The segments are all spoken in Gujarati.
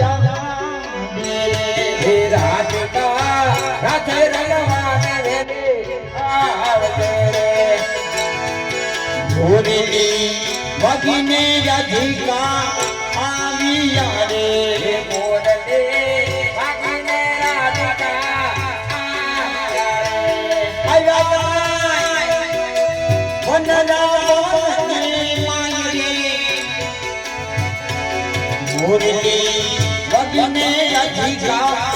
જાણે હે રાધિકા રાધે રંગવાને વેલે આવજે રે. ભોરેલી વગીને રાધિકા આવ્યા રે. મોરલે વાગીને રાધિકા આવ્યા ભોરેલી વગીને રાધિકા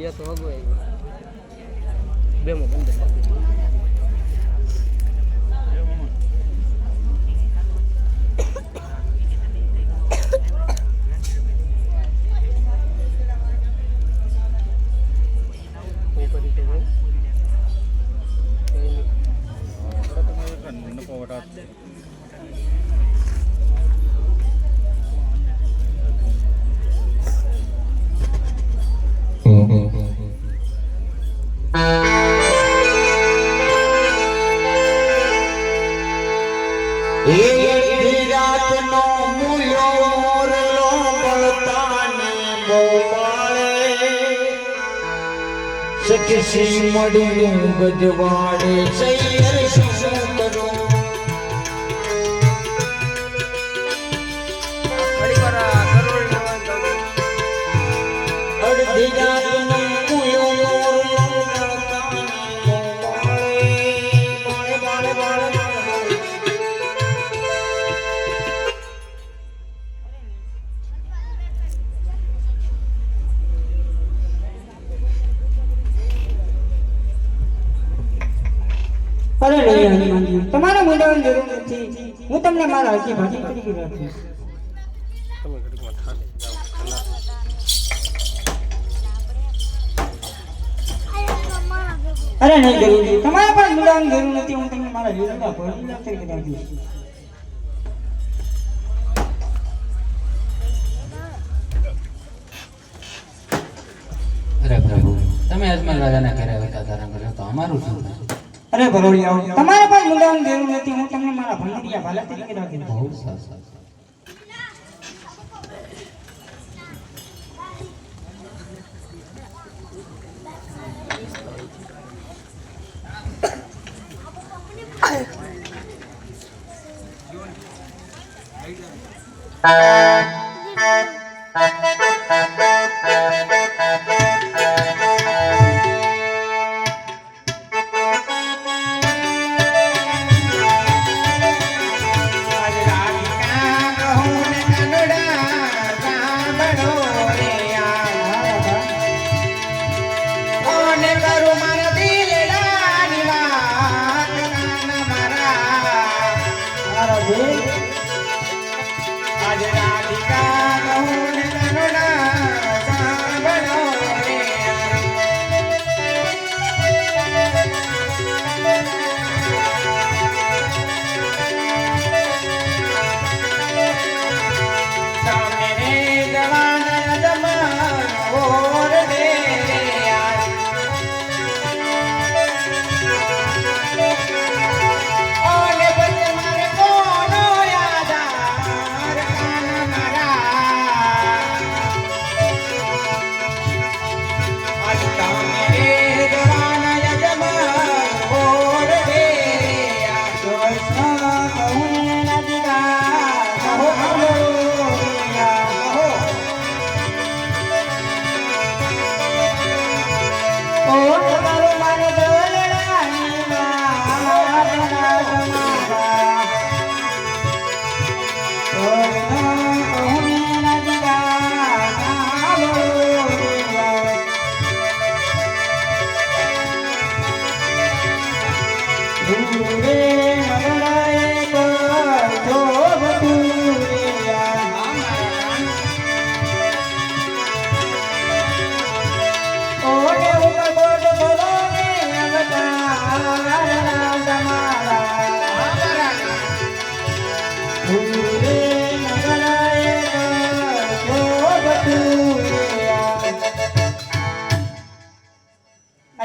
બે તો વાગવા આવ્યું બેમાં પંદર સખી મળ્યું ગજવાડે સૈયર શું કરું. અડધી અરે નહીં હનુમાનજી. તમારે મૂલ્યવાન જરૂર નથી. હું તમને મારા હજી ભાજી તરીકે. અરે, નહીં, જરૂર તમારે પણ મૂલ્યવાન જરૂર નથી. હું તમને મારા જીવનના ભાજી તરીકે રાખીશ અરે પ્રભુ, તમે અજમલ રાજાના ઘરે હતા ધારણ કર્યો તો અમારું શું થશે અરે ભરોડિયા તમારે પણ મૂલ્યવાન જરૂર નથી હું તમને મારા ભંડોળિયા ભાલા તરીકે રાખીશ બહુ સરસ Thank I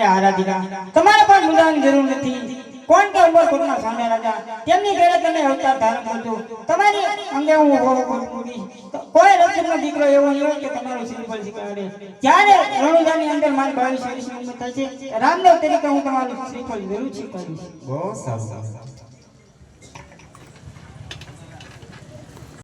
અરે આરાધિકા. તમારે પણ મુદ્દાની જરૂર નથી. કોણ કે ઉમર કોટના સામે રાજા? તેમની ઘરે તમે અવતાર ધારણ કરજો. તમારી અંગે હું કોઈ રક્ષકનો દીકરો એવો નહીં કે તમારું સિમ્પલ શીખવાડે જ્યારે રણુજાની અંદર મારી બાવીસ વર્ષની ઉંમર થશે રામદેવ તરીકે હું તમારું શ્રીફળ જરૂર શીખવાડીશ બહુ સારું.